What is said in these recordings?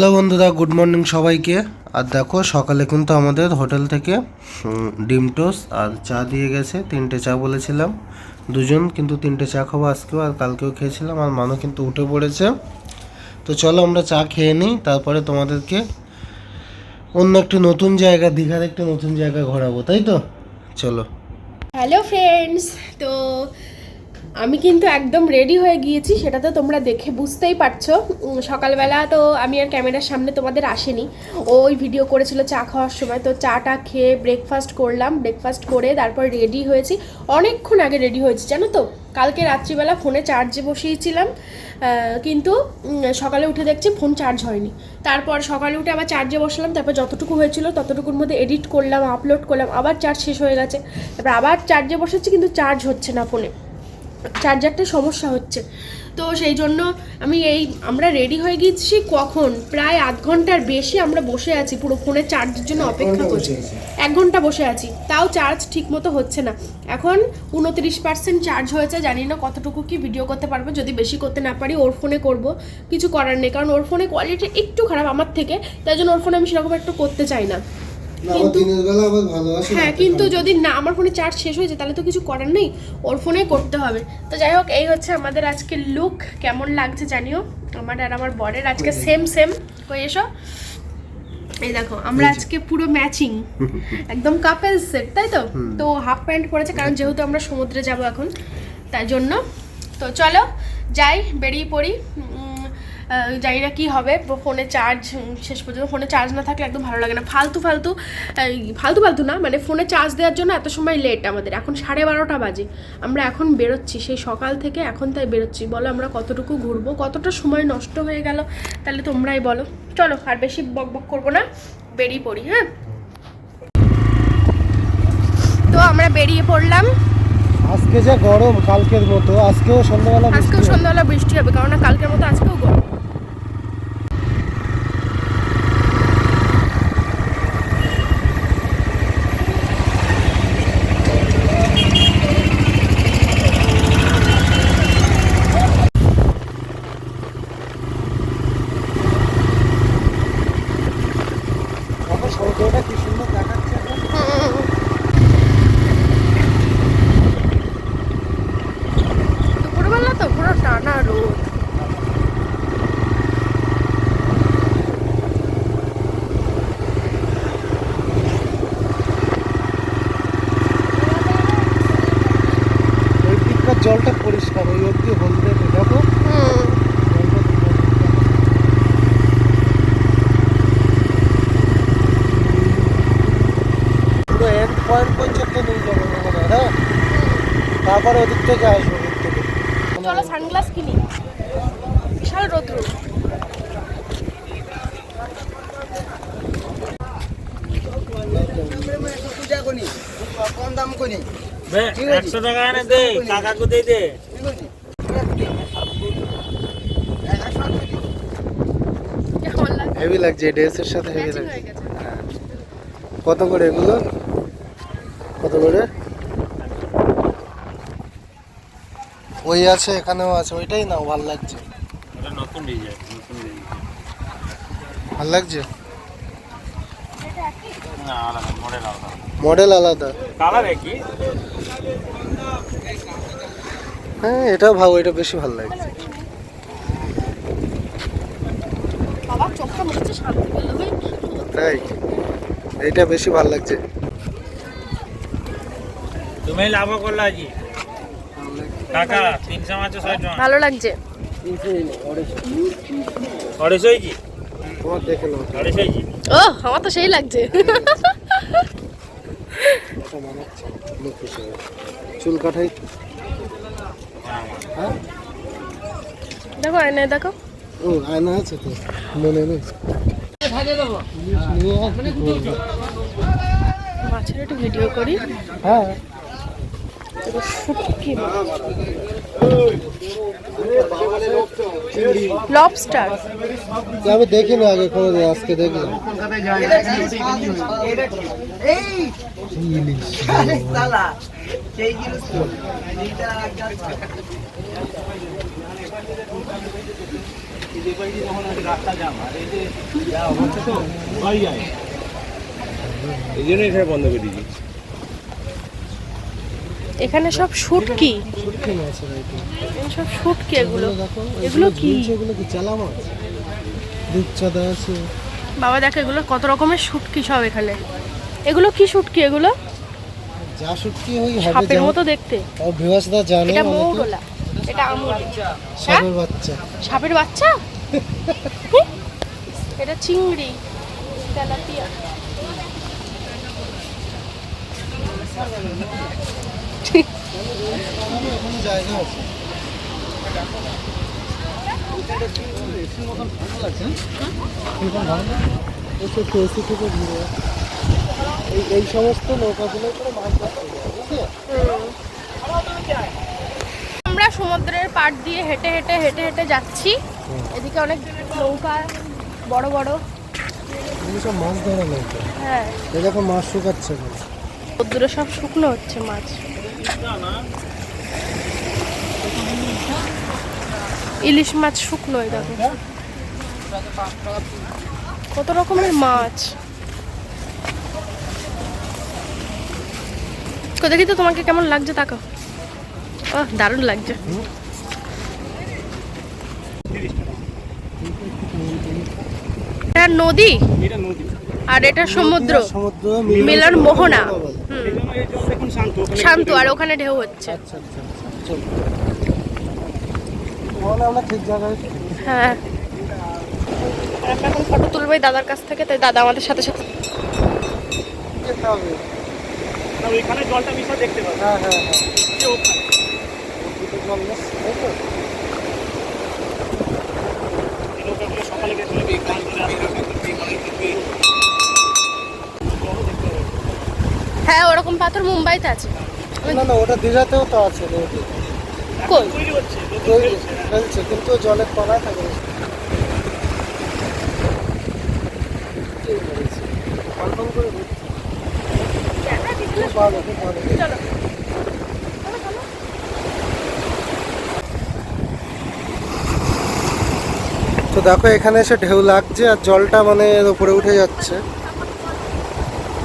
Hello বন্ধুরা, good morning সবাইকে। আর দেখো, সকালে কিন্তু আমাদের হোটেল থেকে ডিম টোস্ট আর চা দিয়ে গেছে। তিনটে চা বলেছিলাম। দুজন কিন্তু তিনটে চা খাব আজকেও আর কালকেও খেয়েছিলাম আর মানু কিন্তু উঠে পড়েছে। তো চলো আমরা চা খেয়ে নিই, তারপরে তোমাদেরকে অন্য একটি নতুন জায়গা, দীঘার একটি নতুন জায়গা ঘোরাবো, তাই তো? চলো। হ্যালো ফ্রেন্ডস তো আমি কিন্তু একদম রেডি হয়ে গিয়েছি, সেটা তো তোমরা দেখে বুঝতেই পারছ। সকালবেলা তো আমি আর ক্যামেরার সামনে তোমাদের আসেনি। ওই ভিডিও করেছিল চা খাওয়ার সময়, তো চাটা খেয়ে ব্রেকফাস্ট করলাম। ব্রেকফাস্ট করে তারপর রেডি হয়েছি। অনেকক্ষণ আগে রেডি হয়েছি, জানো তো? কালকে রাত্রিবেলা ফোনে চার্জে বসিয়েছিলাম। কিন্তু সকালে উঠে দেখছি ফোন চার্জ হয়নি। তারপর সকালে উঠে আবার চার্জে বসলাম। তারপর যতটুকু হয়েছিল ততটুকুর মধ্যে এডিট করলাম আপলোড করলাম। আবার চার্জ শেষ হয়ে গেছে। তারপর আবার চার্জে বসেছি, কিন্তু চার্জ হচ্ছে না ফোনে চার্জারটা সমস্যা হচ্ছে। তো সেই জন্য আমি এই আমরা রেডি হয়ে গিয়েছি কখন? প্রায় আধ ঘণ্টার বেশি আমরা বসে আছি পুরো ফোনের চার্জের জন্য অপেক্ষা করছি। এক ঘণ্টা বসে আছি তাও চার্জ ঠিক মতো হচ্ছে না। এখন উনত্রিশ পার্সেন্ট চার্জ হয়েছে জানি না কতটুকু কি ভিডিও করতে পারব যদি বেশি করতে না পারি ওর ফোনে করব কিছু করার নেই। কারণ ওর ফোনে কোয়ালিটি একটু খারাপ আমার থেকে তাই জন্য ওর ফোনে আমি সেরকম একটু করতে চাই না। হ্যাঁ কিন্তু যদি না আমার ফোনে চার্জ শেষ হয়ে যায় তাহলে তো কিছু করার নেই। ওর ফোনে করতে হবে। তো যাই হোক এই হচ্ছে আমাদের আজকে লুক কেমন লাগছে জানিও? আমার আর আমার বরের আজকে সেম সেম হয়ে এসো? এই দেখো আমরা আজকে পুরো ম্যাচিং একদম কাপেল সেট তাই তো? তো হাফ প্যান্ট পরেছে কারণ যেহেতু আমরা সমুদ্রে যাব এখন তাই জন্য। তো চলো যাই বেরিয়ে পড়ি। জানি না কী হবে ফোনে চার্জ শেষ পর্যন্ত ফোনে চার্জ না থাকলে একদম ভালো লাগে না। ফালতু ফালতু ফালতু ফালতু না মানে ফোনে চার্জ দেওয়ার জন্য এত সময় লেট আমাদের। এখন সাড়ে বারোটা বাজে। আমরা এখন বেরোচ্ছি সেই সকাল থেকে এখন তাই বেরোচ্ছি। বলো আমরা কতটুকু ঘুরবো কতটা সময় নষ্ট হয়ে গেল তাহলে তোমরাই বলো। চলো আর বেশি বক বক করব না বেরিয়ে পড়ি হ্যাঁ? তো আমরা বেরিয়ে পড়লাম। আজকে যে গরম কালকের মতো আজকেও সন্ধ্যাবেলা আজকেও সন্ধ্যাবেলা বৃষ্টি হবে কারণ কালকের মতো আজকেও গরম এখন সমুদ্রটা কি সুন্দর দেখাচ্ছে এখন। দুপুরবেলা তো পুরো টানা রোদ ওই দিককার জলটা পরিষ্কার ওই অব্দি হলদে দেখো হুম জলটা কি পরিষ্কার। পুরো এন্ড পয়েন্ট পর্যন্ত নিয়ে যাব মনে হয় হ্যাঁ তারপরে ওদিক থেকে আসব ওদিক থেকে চলো সানগ্লাস কিনি বিশাল রোদ্র বে, একশো টাকা এনে দে কাকাকে দিয়ে দে। হেভি লাগছে ড্রেসের সাথে হেভি লাগছে। কত করে এগুলো? কত করে? ওই আছে এখানেও আছে ওইটাই না ভালো লাগছে। নতুন ডিজাইন নতুন ডিজাইন ভালো লাগছে? না আলাদা মডেল আলাদা। মডেল আলাদা। কালার একই। হ্যাঁ এটাও ভালো এটা বেশি ভালো লাগছে। তাই? এইটা বেশি ভালো লাগছে। তুমি লাভ করল আজি কাকা তিনশো মাছ ছয় টাকা ভালো লাগছে। অড়াইশো হয়েছি তোমার দেখে নাও। অড়াইশো ও আমার তো সেই লাগছে। এটা মানাচ্ছে লোক হিসেবে। চুল কাটাই হ্যাঁ? দেখো আয়নায় দেখো। ও আয়না আছে তো। মনে নেই। মাছের একটু ভিডিও করি। হ্যাঁ। লবস্টার আমি দেখিনি আগে কোনো আজকে দেখলাম ইলিশ এই জন্য এটা বন্ধ করে দিয়েছি এখানে সব শুটকি। সব শুটকি এগুলো। এগুলো কি? এগুলো কি চালা মাছ রূপচাঁদা আছে। বাবা দেখো এগুলো কত রকমের শুটকি সব এখানে। এগুলো কি শুটকি এগুলো? যা শুটকি ওই হবে সাপের মতো দেখতে। ও ভিউয়ার্সরা জানে এটা মৌরলা। এটা আমুল। সাপের বাচ্চা। সাপের বাচ্চা? এটা চিংড়ি। তেলাপিয়া। কোনো জায়গা আছে এই এই সমস্ত নৌকাগুলো করে মাছ ধরতে আমরা সমুদ্রের পাড় দিয়ে হেঁটে হেঁটে হেঁটে হেঁটে যাচ্ছি। এদিকে অনেক নৌকা বড় বড়। সব মাছ ধরা নৌকা হ্যাঁ। দেখো মাছ শুকাচ্ছে। রোদ্দুরে সব শুকনো হচ্ছে মাছ। ইলিশ মাছ শুকনো দেখো। কত রকমের মাছ। তো দেখি তো তোমাকে কেমন লাগছে, তাকাও। ও দারুণ লাগছে। এটা নদী? আর এটা সমুদ্র। মিলন মোহনা। শান্ত, আর ওখানে ঢেউ হচ্ছে। হ্যাঁ। এখন ফটো তুলবো দাদার কাছ থেকে, তাই দাদা আমাদের সাথে সাথে ওইখানে জলটা মিশা দেখতে পাবে হ্যাঁ হ্যাঁ হ্যাঁ। সকালে হ্যাঁ ওরকম পাথর মুম্বাইতে আছে। না না ওটা দীঘাতেও তো আছে কই? তৈরি হচ্ছে তৈরি হচ্ছে। ফেলছে কিন্তু জলের তলায় থাকে কনফার্ম করে বলছি। তো দেখো এখানে এসে ঢেউ লাগছে আর জলটা মানে এর উপরে উঠে যাচ্ছে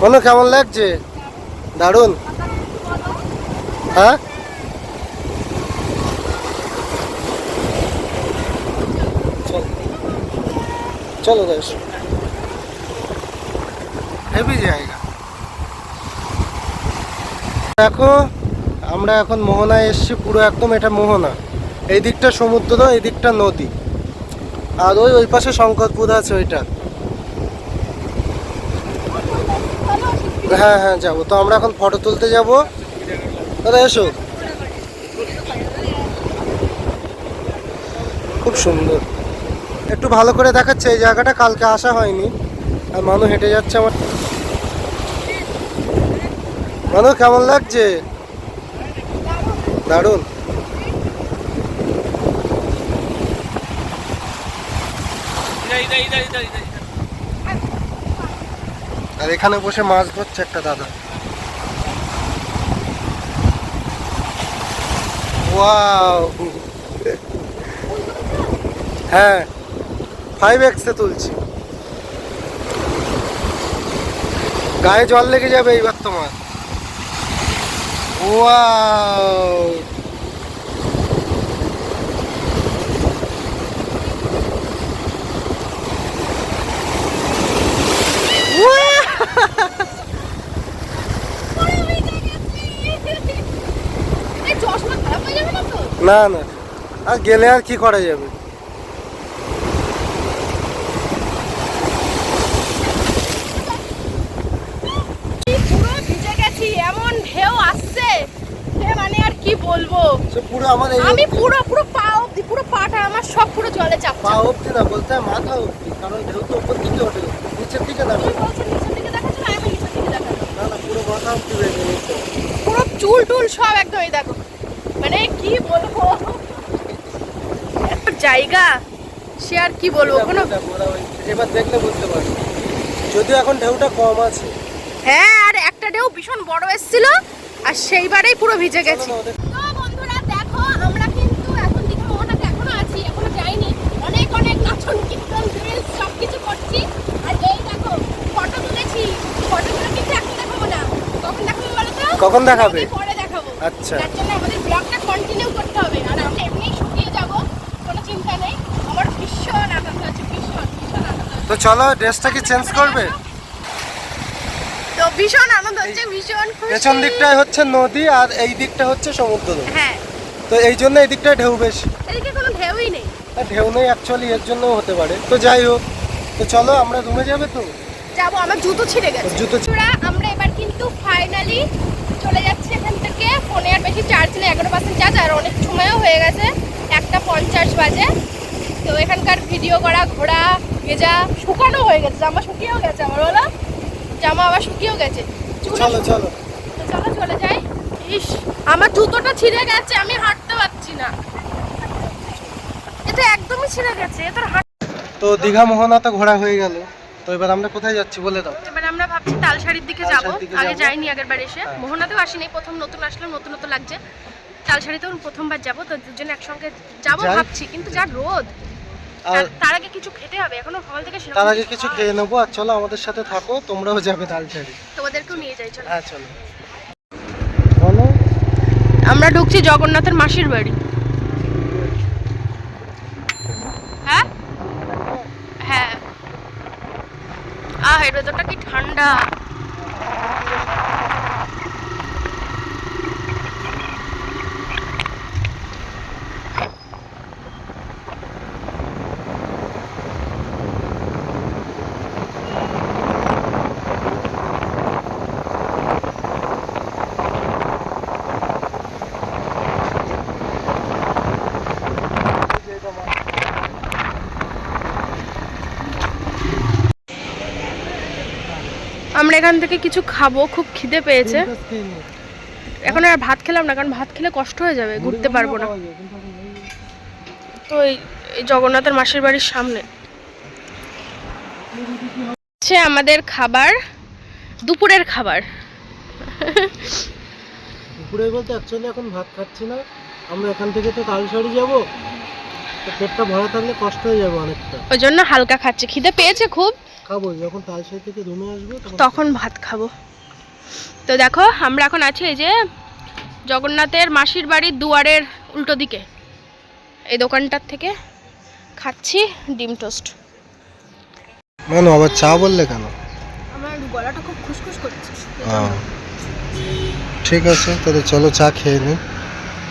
বলো কেমন লাগছে দারুণ হ্যাঁ চলো চলো বেশ হেভি জায়গা দেখো, আমরা এখন মোহনায় এসেছি, পুরো একদম এটা মোহনা। এই দিকটা সমুদ্র এই দিকটা নদী। আর ওই ওই পাশে শঙ্করপুর আছে ওইটা। হ্যাঁ হ্যাঁ যাব। তো আমরা এখন ফটো তুলতে যাব। দাদা, এসো। খুব সুন্দর। একটু ভালো করে দেখাচ্ছে, এই জায়গাটা কালকে আসা হয়নি। আর মানুষ হেঁটে যাচ্ছে আমার। মানুষ কেমন লাগছে? দারুণ। আর এখানে বসে মাছ ধরছে একটা দাদা। হ্যাঁ ফাইভ এক্সে তুলছি। গায়ে জল লেগে যাবে এইবার তোমার। ওয়াও এই চশমা খারাপ হয়ে যাবে না তো না না। আর গেলে আর কি করা যাবে পুরো ভিজে গেছি এমন ঢেউ আসছে সে মানে আর কি বলব সে পুরো আমার এই আমি পুরো পুরো পা অব্দি পুরো পাটা আমার সব পুরো জলে চাপ পা অব্দি না বলতে হয় মাথা অব্দি কারণ ঢেউ তো উপর দিকে ওঠে নিচের দিকে না তুমি বলছো নিচের দিকে দেখাচ্ছ না আমি নিচের দিকে দেখাচ্ছি। না না পুরো মাথা অব্দি বেরিয়ে নিচ্ছে পুরো চুল টুল সব একদম এই দেখো। মানে কি বলব? এত জায়গা সে আর কি বলব কোনো দেখো, এবার দেখলে বুঝতে পারবে। যদিও এখন ঢেউটা কম আছে। হ্যাঁ আর একটা ঢেউ ভীষণ বড় এসেছিল আর সেইবারেই পুরো ভিজে গেছি চলো না, ওদের- তো বন্ধুরা দেখো আমরা কিন্তু এখন দিকে মোহনাতে এখনও আছি এখনও যাইনি অনেক অনেক গাছ কখন দেখাবে? পরে দেখাবো। আচ্ছা। তার জন্য আমাদের ব্লগটা কন্টিনিউ করতে হবে। আর আমরা এমনি শুকিয়ে যাব কোনো চিন্তা নেই। আমার ভীষণ আনন্দ হচ্ছে ভীষণ ভীষণ আনন্দ তো চলো ড্রেসটা কি চেঞ্জ করবে? তো ভীষণ আনন্দ হচ্ছে ভীষণ খুশি। পেছন দিকটায় হচ্ছে নদী আর এই দিকটা হচ্ছে সমুদ্র হ্যাঁ। তো এই জন্য এই দিকটায় ঢেউ বেশি। এদিকে কোনো ঢেউই নেই। ঢেউ নেই অ্যাকচুয়ালি এর জন্যও হতে পারে। তো যাই হোক তো চলো আমরা রুমে যাবে তো? যাব আমার জুতো ছিঁড়ে গেছে। জুতো আমরা এবার কিন্তু ফাইনালি চলে যাচ্ছি এখান থেকে। ফোনে আর বেশি চার্জ নেই এগারো পার্সেন্ট চার্জ আর অনেক সময়ও হয়ে গেছে একটা পঞ্চাশ বাজে। তো এখানকার ভিডিও করা ঘোরা ভেজা শুকানো হয়ে গেছে জামা শুকিয়েও গেছে আমার বলো? জামা আবার শুকিয়েও গেছে। চুল চলো চলো। চলো যাই। ইস আমার জুতোটা ছিঁড়ে গেছে আমি হাঁটতে পারছি না। এটা একদমই ছিঁড়ে গেছে এটা হাঁট তো দীঘা মোহনা তো ঘোরা হয়ে গেল। তো এবার আমরা কোথায় যাচ্ছি বলে দাও। এবার আমরা ভাবছি তালসারির দিকে যাব। আগে যাইনি আগের বার এসে। হ্যাঁ। মোহনাতেও আসিনি প্রথম নতুন আসলাম নতুন নতুন লাগছে। তালসারিতেও প্রথমবার যাব তো দুজন একসঙ্গে যাব ভাবছি কিন্তু যা রোদ। তার- আগে কিছু খেতে হবে এখনও সকাল থেকে সেরকম তার আগে কিছু খেয়ে নেব আর চলো আমাদের সাথে থাকো তোমরাও যাবে তালচারি তোমাদেরকেও নিয়ে যাই চলো। হ্যাঁ চলো। আমরা ঢুকছি জগন্নাথের মাসির বাড়ি হ্যাঁ হ্যাঁ আহ এর ভেতরটা কি ঠান্ডা আমরা এখান থেকে কিছু খাব খুব খিদে পেয়েছে। এখন আর ভাত খেলাম না কারণ ভাত খেলে কষ্ট হয়ে যাবে ঘুরতে পারব না। তো এই জগন্নাথের মাসির বাড়ির সামনে। হচ্ছে আমাদের খাবার দুপুরের খাবার। দুপুরে বলতে অ্যাকচুয়ালি এখন ভাত খাচ্ছি না। আমরা এখান থেকে তো তালসারি যাব। পেটটা ভরা থাকলে কষ্ট হয়ে যাবে অনেকটা। ওই জন্য হালকা খাচ্ছে। খিদে পেয়েছে খুব? খাব যখন তালসারি থেকে রুমে আসব তখন ভাত খাব। তো দেখো আমরা এখন আছি এই যে জগন্নাথের মাসির বাড়ির দুয়ারের উল্টো দিকে। এই দোকানটার থেকে খাচ্ছি ডিম টোস্ট। কেন আবার চা বললে কেন? আমার গলাটা খুব খুসখুস করছে। ঠিক আছে তাহলে চলো চা খেয়ে নিই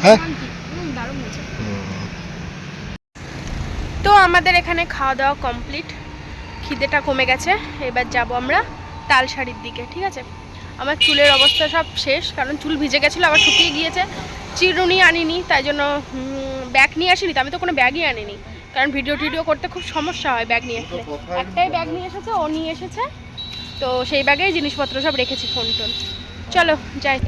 হ্যাঁ দারুণ হয়েছে তো আমাদের এখানে খাওয়া দাওয়া কমপ্লিট খিদেটা কমে গেছে এবার যাব আমরা তালসারির দিকে ঠিক আছে? আমার চুলের অবস্থা সব শেষ কারণ চুল ভিজে গেছিল আবার শুকিয়ে গিয়েছে। চিরুনি আনিনি তাই জন্য ব্যাগ নিয়ে আসিনি তো আমি তো কোনো ব্যাগই আনিনি। কারণ ভিডিও টিডিও করতে খুব সমস্যা হয় ব্যাগ নিয়ে। আসলে একটাই ব্যাগ নিয়ে এসেছে ও নিয়ে এসেছে। তো সেই ব্যাগেই জিনিসপত্র সব রেখেছি ফোন টোন চলো যাই।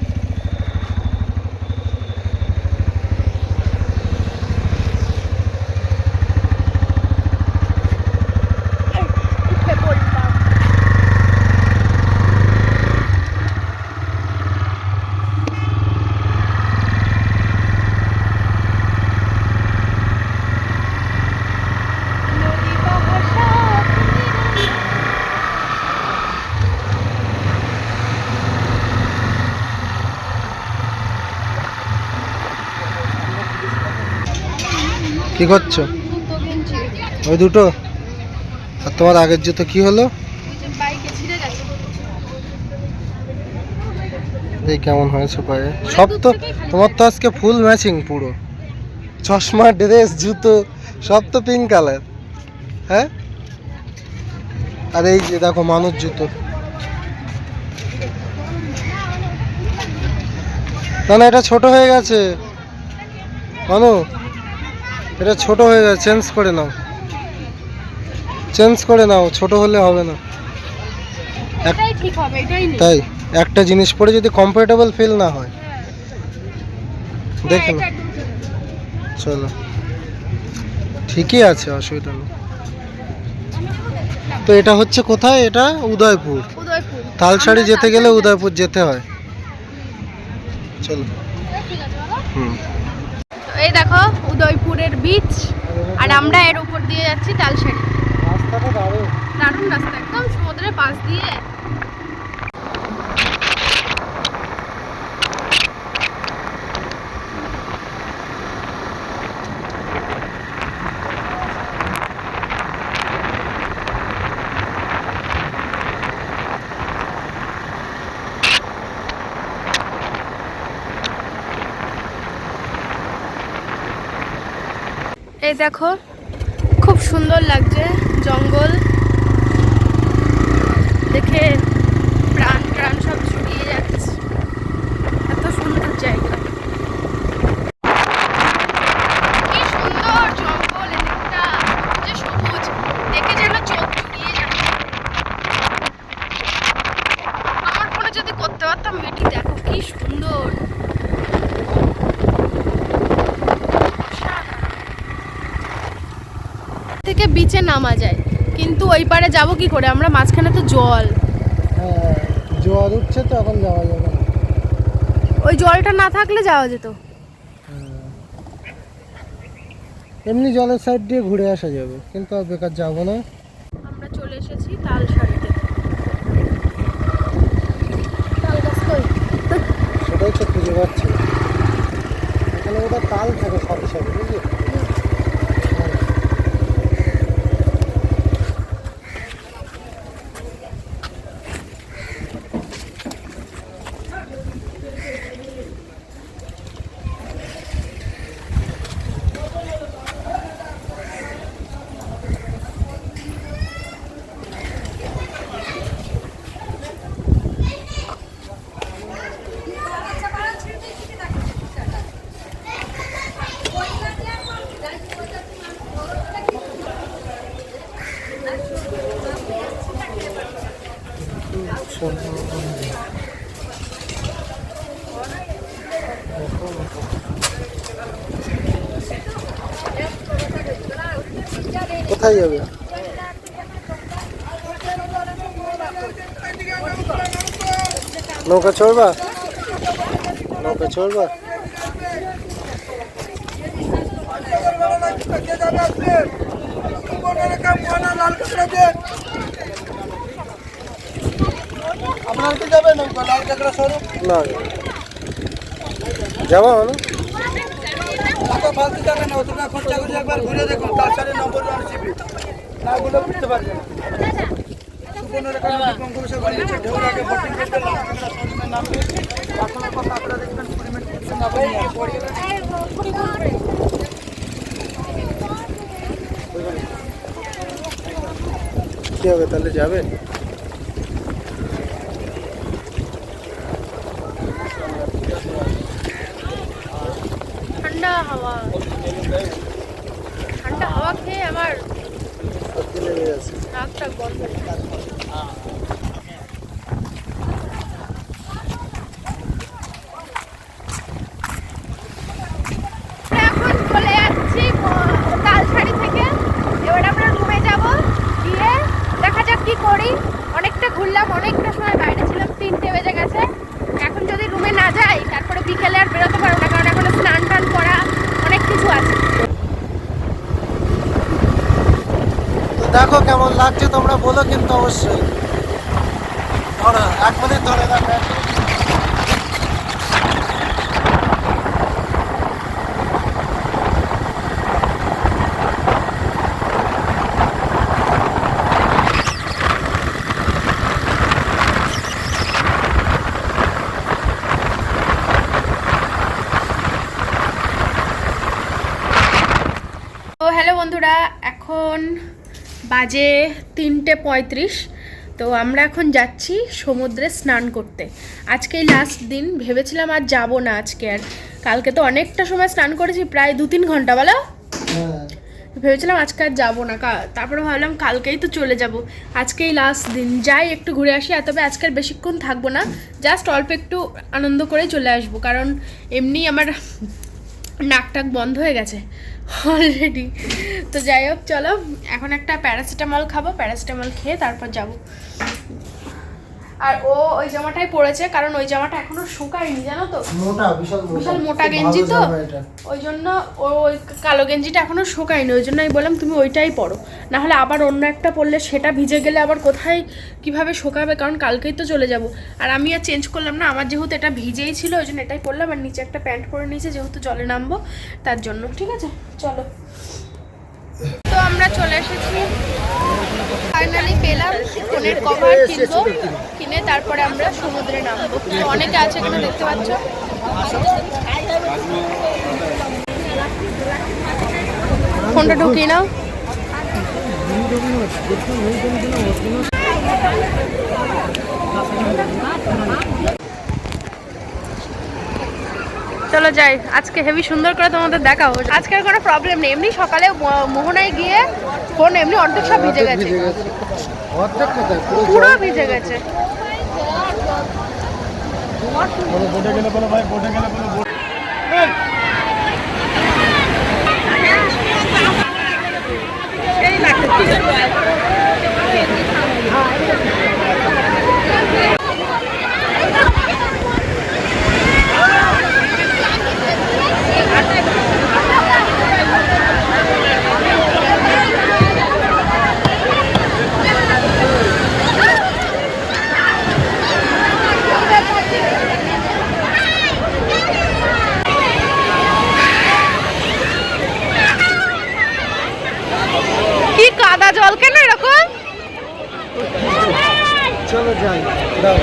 কি করছ? ওই দুটো? আর তোমার আগের জুতো কি হলো? এই কেমন হয়েছে পায়ে সব তো, তোমার তো আজকে ফুল ম্যাচিং পুরো। চশমা ড্রেস জুতো, সব তো পিঙ্ক কালার হ্যাঁ? আর এই যে দেখো মানুষ জুতো। না না, এটা ছোট হয়ে গেছে। মানু এটা ছোট হয়ে যায় চেঞ্জ করে নাও। চেঞ্জ করে নাও ছোট হলে হবে না। তাই একটা জিনিস পরে যদি কমফোর্টেবল ফিল না হয়। হ্যাঁ, না এটা একদম ঠিক। চলো। ঠিকই আছে অসুবিধা নেই। তো এটা হচ্ছে কোথায়? এটা উদয়পুর। আমরা যেতে গেলে উদয়পুর যেতে হয়। চলো। হুম। এই দেখো উদয়পুরের বিচ আর আমরা এর উপর দিয়ে যাচ্ছি তালসারি রাস্তাটা দারুণ। দারুণ রাস্তা একদম সমুদ্রের পাশ দিয়ে। দেখো খুব সুন্দর লাগছে জঙ্গল। দেখে প্রাণ প্রাণ সব জুড়িয়ে যাচ্ছে এত সুন্দর জায়গা কি সুন্দর জঙ্গল এদিকটা যে সবুজ দেখে যেন চোখ জুড়িয়ে যাচ্ছে আমার ফোনে যদি করতে পারতাম মেয়েটি দেখো কি সুন্দর থেকে বিচে নামা যায়। কিন্তু ওই পারে যাব কি করে? আমরা মাঝখানে তো জল। হ্যাঁ জল উঠছে তো এখন যাওয়া যাবে ওই জলটা না থাকলে যাওয়া যেত। এমনি জলের সাইড দিয়ে ঘুরে আসা যাবে কিন্তু আর বেকার যাব না আমরা চলে এসেছি তালসারিতে তাল গাছ কই? সেটাই তো খুঁজে পাচ্ছি না। এখানে ওটা তাল থাকে সাথে সাথে বুঝলি কোথায় যাবে নৌকা চড়বা? নৌকা চড়বা? আপনার কি যাবে নৌকা? লাল কাঁকড়া স্বরূপ না। টাকা ফালতু খরচা করে একবার ঘুরে দেখুন তার সাথে নম্বর না বুঝতে পারবেন সুপর্ণরেখা পঙ্কজ বানিয়েছে ঢেউর আগে ভোটিং করতে লাল কাঁকড়া স্বরূপের নামে এখনও কথা আপনারা দেখবেন কুড়ি মিনিট করছেন আপনি কি হবে তাহলে যাবে ঠান্ডা হাওয়া ঠান্ডা হাওয়া খেয়ে আমার করি। অনেকটা ঘুরলাম, অনেকটা সময় বাইরে ছিলাম, তিনটে বেজে গেছে। এখন যদি রুমে না যাই, তারপরে বিকেলে আর বেরোতে পারব না, কারণ এখন স্নান টান করা অনেক কিছু আছে তো দেখো কেমন লাগছে, তোমরা বলো কিন্তু অবশ্যই। ধরো, এক মিনিট ধরে দেখো হ্যালো বন্ধুরা, এখন বাজে তিনটে পঁয়ত্রিশ। তো আমরা এখন যাচ্ছি সমুদ্রে স্নান করতে। আজকেই লাস্ট দিন ভেবেছিলাম আর যাব না আজকে আর। কালকে তো অনেকটা সময় স্নান করেছি প্রায় দু তিন ঘণ্টা বলো? হ্যাঁ। ভেবেছিলাম আজকে আর যাব না তারপরে ভাবলাম কালকেই তো চলে যাব। আজকেই লাস্ট দিন যাই একটু ঘুরে আসি আর তবে আজকে আর বেশিক্ষণ থাকব না। জাস্ট অল্প একটু আনন্দ করে চলে আসব কারণ এমনি আমার নাক টাক বন্ধ হয়ে গেছে। অলরেডি তো যাই হোক চলো এখন একটা প্যারাসিটামল খাব প্যারাসিটামল খেয়ে তারপর যাব। আর ও ওই জামাটাই পরেছে কারণ ওই জামাটা এখনও শুকায়নি জানো তো? মোটা বিশাল বিশাল মোটা গেঞ্জি তো। ওই জন্য ও ওই কালো গেঞ্জিটা এখনও শুকায়নি ওই জন্য আমি বললাম তুমি ওইটাই পরো। না হলে আবার অন্য একটা পরলে সেটা ভিজে গেলে আবার কোথায় কীভাবে শুকাবে কারণ কালকেই তো চলে যাব। আর আমি আর চেঞ্জ করলাম না আমার যেহেতু এটা ভিজেই ছিল ওই জন্য এটাই পরলাম আর নিচে একটা প্যান্ট পরে নিয়েছে যেহেতু জলে নামবো তার জন্য ঠিক আছে? চলো। আমরা চলে এসেছি। ফাইনালি পেলাম ফোনের কভার কিনবো, কিনে তারপরে আমরা সমুদ্রে নামবো। অনেকে আছে এখানে, দেখতে পাচ্ছ? ফোনটা ঢুকিয়ে নাও। চলো যাই। আজকে হেভি সুন্দর করে তোমাদের দেখা দেখাবো। আজকের কোনো প্রবলেম নেই। এমনি সকালে মোহনায় গিয়ে ফোন এমনি অর্ধেক সব ভিজে গেছে। পুরো ভিজে গেছে। জল কেন এরকম? চলো যাই দাও।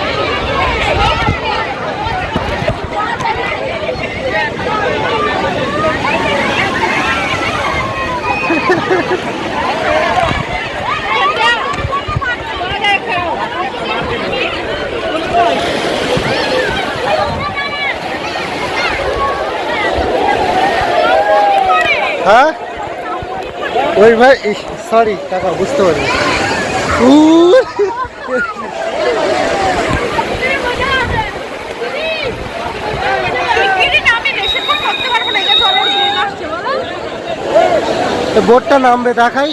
হ্যাঁ? ওই ভাই সরি কাকা বুঝতে পারি বোর্ডটা নামবে দেখাই।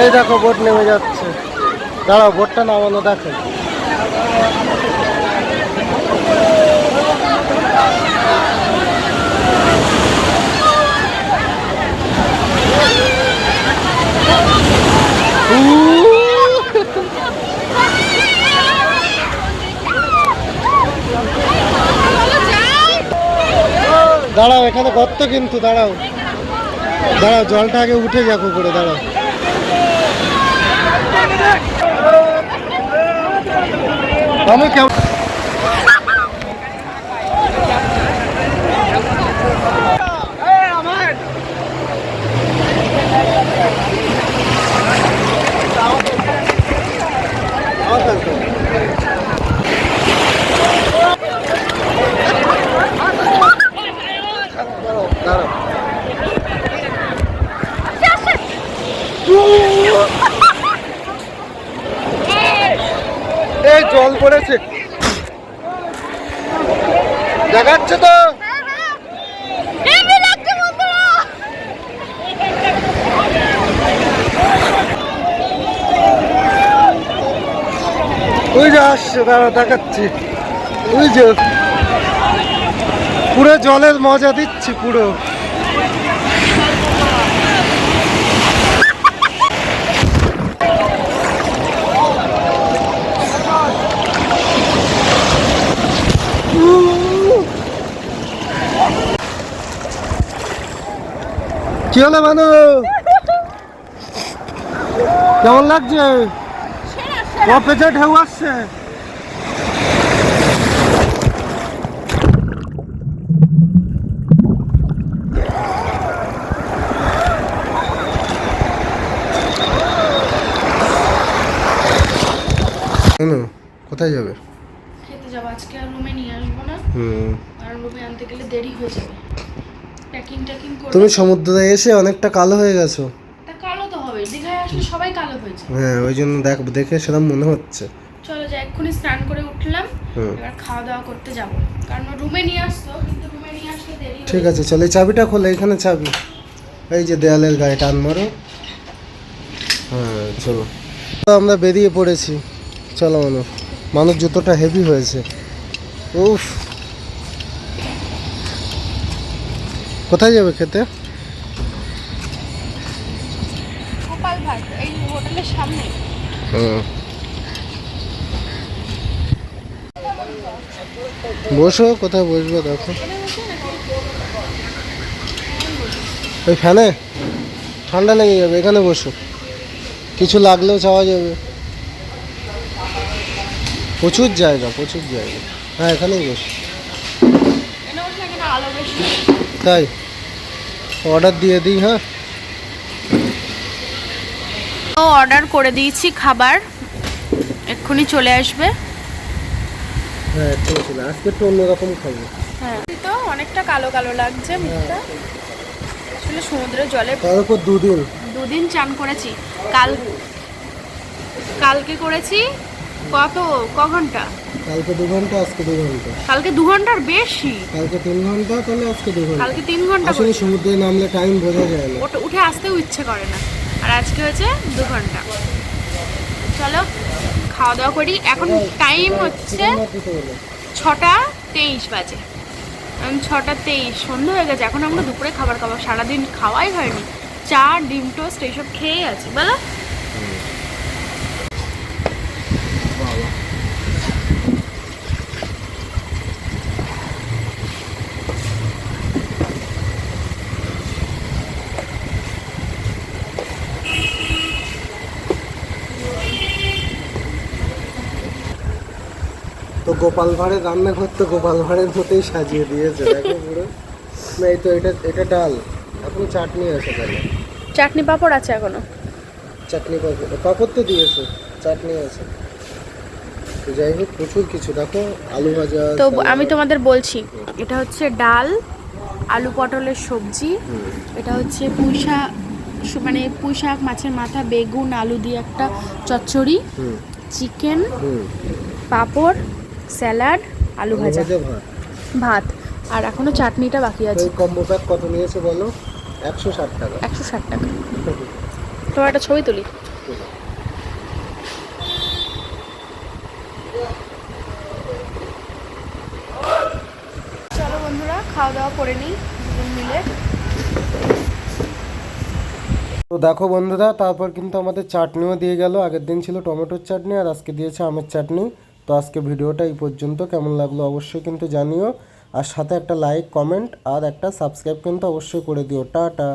এই দেখো বোর্ড নেমে যাচ্ছে। দাঁড়াও বোর্ডটা নামানো দেখাই দাঁড়াও এখানে গর্ত কিন্তু দাঁড়াও। দাঁড়াও জলটা আগে উঠে যাক উপরে দাঁড়াও। আমি কেমন দাঁড়াও এই জল পড়েছে। দেখাচ্ছে তো। ওই যে আসছে, দাঁড়া, দেখাচ্ছি। ওই যে পুরো জলের মজা দিচ্ছি পুরো। কি হলো মানু? কেমন লাগছে? কপেতে ঢেউ আসছে। কোথায় যাবে? খেতে যাব। আজকে আর রুমে নিয়ে আসব না। হুম। কারণ রুমে আনতে গেলে দেরি হয়ে যাবে। প্যাকিং ট্যাকিং করে তুমি সমুদ্রে এসে অনেকটা কালো হয়ে গেছো। তা কালো তো হবে দীঘায় আসলে সবাই কালো হয়েছে হ্যাঁ ওই জন্য দেখ দেখে সেরকম মনে হচ্ছে। চলো যে এক্ষুনি স্নান করে উঠলাম এবার খাওয়া দাওয়া করতে যাব। কারণ রুমে নিয়ে আসতো কিন্তু রুমে নিয়ে আসলে দেরি ঠিক আছে চলো এই চাবিটা খোলে এখানে চাবি। এই যে দেয়ালের গায়ে টান মারো। হ্যাঁ চলো। তো আমরা বেরিয়ে পড়েছি। চলো মানুষ। মানুষ জুতোটা হেভি হয়েছে। উফ। কোথায় যাবে খেতে? গোপাল ভাট এই হোটেলের সামনে। হুম। বসো কোথায় বসবো দেখো। ওই ফ্যানে ঠান্ডা লেগে যাবে এখানে বসো। কিছু লাগলেও চাওয়া যাবে। প্রচুর জায়গা প্রচুর জায়গা। হ্যাঁ এখানেই বসো। আলো বেশি তাই অর্ডার দিয়ে দিই হ্যাঁ। তো অর্ডার করে দিয়েছি খাবার। এক্ষুনি চলে আসবে। হ্যাঁ আছে আজকে একটু অন্যরকম খাব। হ্যাঁ। তো অনেকটা কালো কালো লাগছে মুখটা। আসলে সমুদ্রের জলে তার উপর দুদিন। দুদিন চান করেছি। কাল কালকে করেছি। কত? ক ঘণ্টা? কালকে দু ঘণ্টা আজকে দু ঘণ্টা। কালকে দু ঘণ্টার বেশি? কালকে তিন ঘণ্টা তাহলে আজকে দু ঘণ্টা। কালকে তিন ঘণ্টা আসলে সমুদ্রে নামলে টাইম বোঝা যায় না। ওটা উঠে আসতেও ইচ্ছে করে না। আর আজকে হয়েছে দু ঘণ্টা। চলো খাওয়া দাওয়া করি। এখন টাইম হচ্ছে। ছটা তেইশ বাজে। এখন ছটা তেইশ সন্ধ্যা হয়ে গেছে। এখন আমরা দুপুরে খাবার খাব। সারাদিন খাওয়াই হয়নি। চা ডিম টোস্ট এইসব খেয়ে আছি। বলো। গোপাল ভাঁড়ের রান্নাঘর তো গোপাল ভাঁড়ের মতোই সাজিয়ে দিয়েছে দেখো পুরো। না এই তো এটা এটা ডাল। এখন চাটনি আছে তাহলে। চাটনি পাঁপড় আছে এখনও? চাটনি পাপড় পাপড় তো দিয়েছে চাটনি আছে। তো যাই হোক প্রচুর কিছু। দেখো আলু ভাজা তো আমি তোমাদের বলছি এটা হচ্ছে ডাল আলু পটলের সবজি এটা হচ্ছে পুঁইশা মানে পুঁই শাক মাছের মাথা বেগুন আলু দিয়ে একটা চচ্চড়ি চিকেন পাঁপড় স্যালাড আলু ভাজা। ভাত। আর এখনও চাটনিটা বাকি আছে। এই কম্বো প্যাক কত নিয়েছে বলো? একশো ষাট টাকা। একশো ষাট টাকা। তোমার একটা ছবি তুলি। চলো বন্ধুরা খাওয়া দাওয়া করে নিই দুজন মিলে। তো দেখো বন্ধুরা তারপর কিন্তু আমাদের চাটনিও দিয়ে গেল। আগের দিন ছিল টমেটোর চাটনি আর আজকে দিয়েছে আমের চাটনি। তো আজকে ভিডিওটা এই পর্যন্ত। কেমন লাগল অবশ্যই কিন্তু জানিও। আর সাথে একটা লাইক কমেন্ট আর একটা সাবস্ক্রাইব কিন্তু অবশ্যই করে দিও। টাটা।